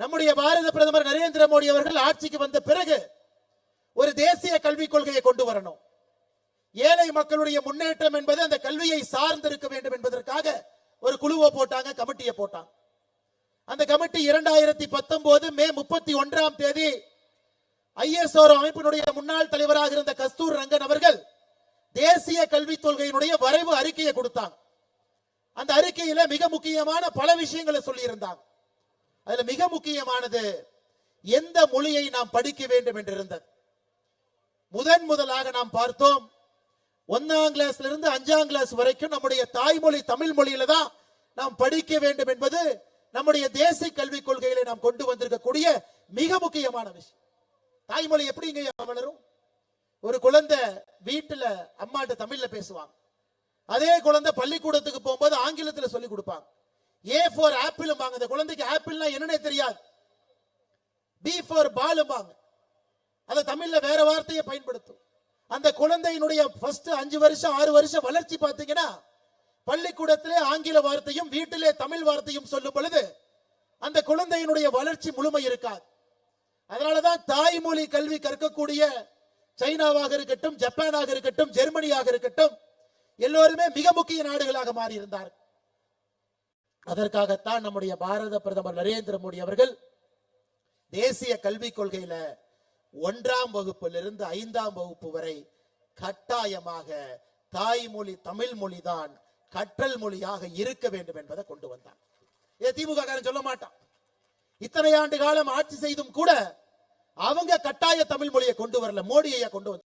நம்முடைய பாரத பிரதமர் நரேந்திர மோடி அவர்கள் ஆட்சிக்கு வந்த பிறகு ஒரு தேசிய கல்விக் கொள்கையை கொண்டு வரணும். ஏழை மக்களுடைய முன்னேற்றம் என்பது அந்த கல்வியை சார்ந்திருக்க வேண்டும் என்பதற்காக ஒரு குழுவை போட்டாங்க கமிட்டியை போட்டாங்க. அந்த கமிட்டி இரண்டாயிரத்தி பத்தொன்பது மே முப்பத்தி ஒன்றாம் தேதி ஐஎஸ்ஓ அமைப்பினுடைய முன்னாள் தலைவராக இருந்த கஸ்தூர் ரங்கன் அவர்கள் தேசிய கல்விக் கொள்கையினுடைய வரைவு அறிக்கையை கொடுத்தாங்க. அந்த அறிக்கையில மிக முக்கியமான பல விஷயங்களை சொல்லியிருந்தாங்க. அதுல மிக முக்கியமானது எந்த மொழியை நாம் படிக்க வேண்டும் என்று இருந்தது முதன் முதலாக நாம் பார்த்தோம் ஒன்னாம் கிளாஸ்ல இருந்து அஞ்சாம் கிளாஸ் வரைக்கும் நம்முடைய தாய்மொழி தமிழ் மொழியில தான் நாம் படிக்க வேண்டும் என்பது நம்முடைய தேசிய கல்விக் கொள்கைகளை நாம் கொண்டு வந்திருக்கக்கூடிய மிக முக்கியமான விஷயம். தாய்மொழி எப்படிங்க வளரும்? ஒரு குழந்தை வீட்டுல அம்மாட்ட தமிழ்ல பேசுவாங்க. அதே குழந்தை பள்ளிக்கூடத்துக்கு போகும்போது ஆங்கிலத்துல சொல்லி கொடுப்பாங்க. ஏ ஃபார் ஆப்பிள் அந்த குழந்தைக்கு ஆப்பிள்னா என்னன்னே தெரியாது. பி ஃபார் பாலும்பாங்க அதை தமிழ்ல வேற வார்த்தையை பயன்படுத்தும். அந்த குழந்தையினுடைய ஃபர்ஸ்ட் அஞ்சு வருஷம் ஆறு வருஷம் வளர்ச்சி பார்த்தீங்கன்னா பள்ளிக்கூடத்திலே ஆங்கில வார்த்தையும் வீட்டிலே தமிழ் வார்த்தையும் சொல்லும் பொழுது அந்த குழந்தையினுடைய வளர்ச்சி முழுமை இருக்காது. அதனாலதான் தாய்மொழி கல்வி கற்கக்கூடிய சைனாவாக இருக்கட்டும் ஜப்பானாக இருக்கட்டும் ஜெர்மனியாக இருக்கட்டும் எல்லோருமே மிக முக்கிய நாடுகளாக மாறி இருந்தார் அதற்காகத்தான் நம்முடைய பாரத பிரதமர் நரேந்திர மோடி அவர்கள் தேசிய கல்விக் கொள்கையில ஒன்றாம் வகுப்பிலிருந்து ஐந்தாம் வகுப்பு வரை கட்டாயமாக தாய்மொழி தமிழ் மொழிதான் கற்றல் மொழியாக இருக்க வேண்டும் என்பதை கொண்டு வந்தான். இதை திமுக காரன் சொல்ல மாட்டான். இத்தனை ஆண்டு காலம் ஆட்சி செய்தும் கூட அவங்க கட்டாய தமிழ் மொழியை கொண்டு வரல மோடியை கொண்டு வந்து